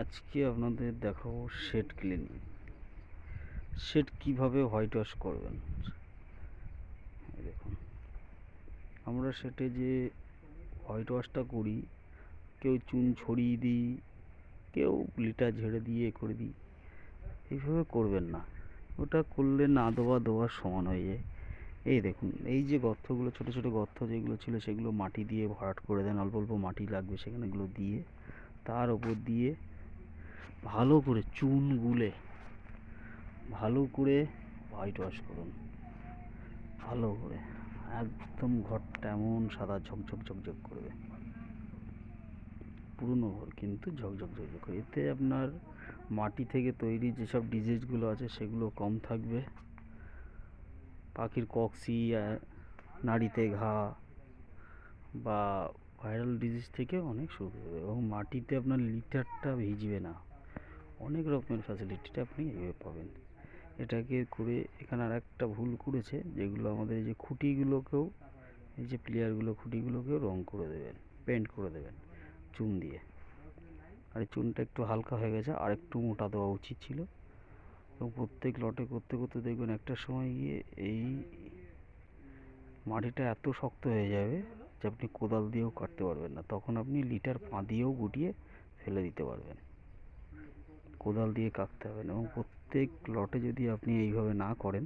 আজকে আপনাদের দেখাবো শেড ক্লিনিং। শেড কীভাবে হোয়াইট ওয়াশ করবেন? দেখুন। আমরা সেটে যে হোয়াইট ওয়াশটা করি, কেউ চুন ছড়িয়ে দিই, কেউ লিটার ঝেড়ে দিয়ে এ করে দিই, এইভাবে করবেন না। ওটা করলে না দেওয়া দেওয়ার সমান হয়ে যায়। এই দেখুন, এই যে গর্তগুলো, ছোটো ছোটো গর্ত যেগুলো ছিল, সেগুলো মাটি দিয়ে ভরাট করে দেন। অল্প অল্প মাটি লাগবে সেখানে এগুলো দিয়ে, তার ওপর দিয়ে ভালো করে চুন গুলে, ভালো করে হোয়াইট ওয়াশ করুন। ভালো করে, একদম ঘরটা এমন সাদা ঝকঝক ঝকঝক করবে। পুরনো ঘর কিন্তু ঝকঝক ঝকঝক করে। এতে আপনার মাটি থেকে তৈরি যেসব ডিজিজগুলো আছে সেগুলো কম থাকবে। পাখির কক্সি নাড়িতে ঘা বা ভাইরাল ডিজিজ থেকে অনেক সুবিধা এবং মাটিতে আপনার লিটারটা ভিজবে না। অনেক রকমের ফ্যাসিলিটিটা আপনি এভাবে পাবেন। এটাকে করে এখানে আর একটা ভুল করেছে, যেগুলো আমাদের এই যে খুঁটিগুলোকেও, এই যে প্লেয়ারগুলো খুঁটিগুলোকেও রং করে দেবেন পেন্ট করে দেবেন, চুন দিয়ে। আর চুনটা একটু হালকা হয়ে গেছে আর একটু মোটা দেওয়া উচিত ছিল। এবং প্রত্যেক লটে করতে করতে দেখবেন একটা সময় গিয়ে এই মাটিটা এত শক্ত হয়ে যাবে যে আপনি কোদাল দিয়েও কাটতে পারবেন না। তখন আপনি লিটার পা দিয়েও গুটিয়ে ফেলে দিতে পারবেন। কোদাল দিয়ে কাটতে হবে এবং প্রত্যেক লটে যদি আপনি এইভাবে না করেন,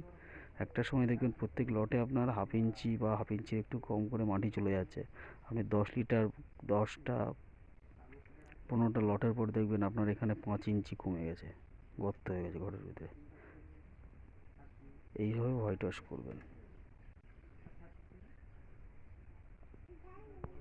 একটা সময় দেখবেন প্রত্যেক লটে আপনার হাফ ইঞ্চি বা হাফ ইঞ্চি একটু কম করে মাটি চলে যাচ্ছে। আপনি দশ লিটার, দশটা, পনেরোটা লটের পর দেখবেন আপনার এখানে পাঁচ ইঞ্চি কমে গেছে, গর্ত হয়ে গেছে ঘরের ভিতরে। এইভাবে হোয়াইট ওয়াশ করবেন।